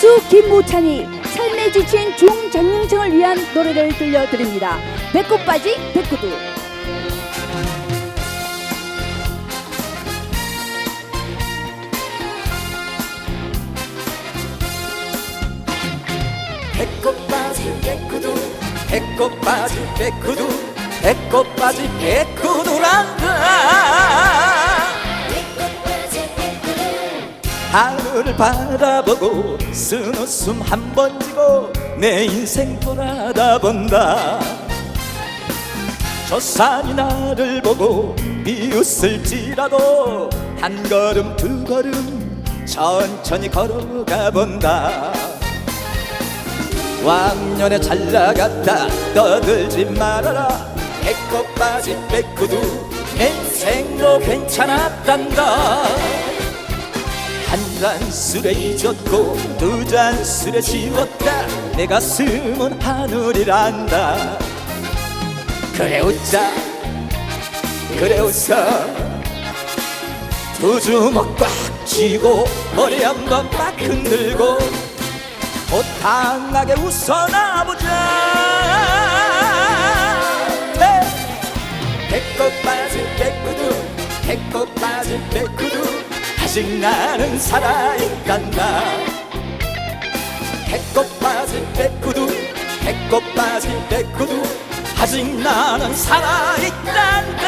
가수 김모찬이 삶에 지친 중장년층을 위한 노래를 들려드립니다. 배꼽바지 백구두. 배꼽 빠진 백구두 배꼽 빠진 백구두 배꼽 빠진 백구두란다 하늘을 바라보고 쓴 웃음 한 번 지고 내 인생 돌아다 본다. 저 산이 나를 보고 비웃을지라도 한 걸음 두 걸음 천천히 걸어가 본다. 왕년에 잘 나갔다. 떠들지 말아라. 배꼽 빠진 백구두. 인생도 괜찮았단다 한잔 술에 잊었고 두 잔 술에 지웠다. 내 가슴은 하늘이란다. 그래 웃자. 그래 웃어. 두 주먹 꽉 쥐고 머리 한번막 흔들고 호탕하게 웃어나 보자 아직 나는 살아있단다. 배꼽 빠진 백구두 배꼽 빠진 백구두 아직 나는 살아있단다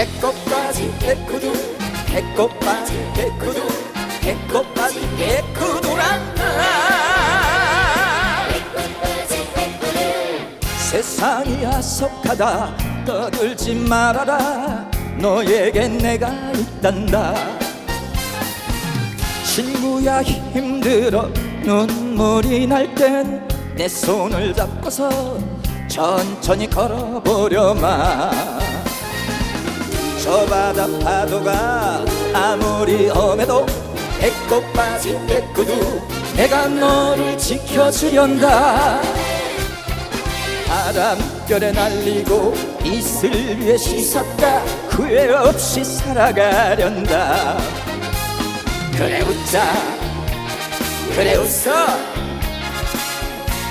배꼽 빠진 백구두 배꼽 빠진 백구두 배꼽 빠진 백구두란다 세상이 야속하다 떠들지 말아라. 너에겐 내가 있단다. 친구야 힘들어. 눈물이 날 땐 내 손을 잡고서 천천히 걸어보려마. 저 바다 파도가 아무리 엄해도 배꼽 빠진 백구두 내가 너를 지켜주련다. 바람결에 날리고 이슬 위에 씻었다. 후회 없이 살아가련다. 그래 웃자. 그래 웃어.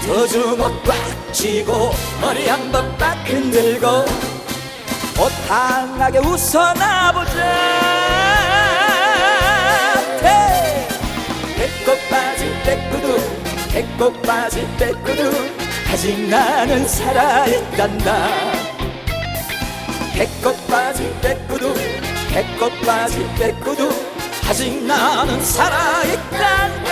두 주먹 꽉 쥐고 머리 한번빡 흔들고 호탕하게 웃어나 보자. 헤이! 배꼽 빠진 백구두 배꼽 빠진 백구두. 아직 나는 살아있단다. 배꼽 빠진 백구두 배꼽 빠진 백구두. 아직 나는 살아있단다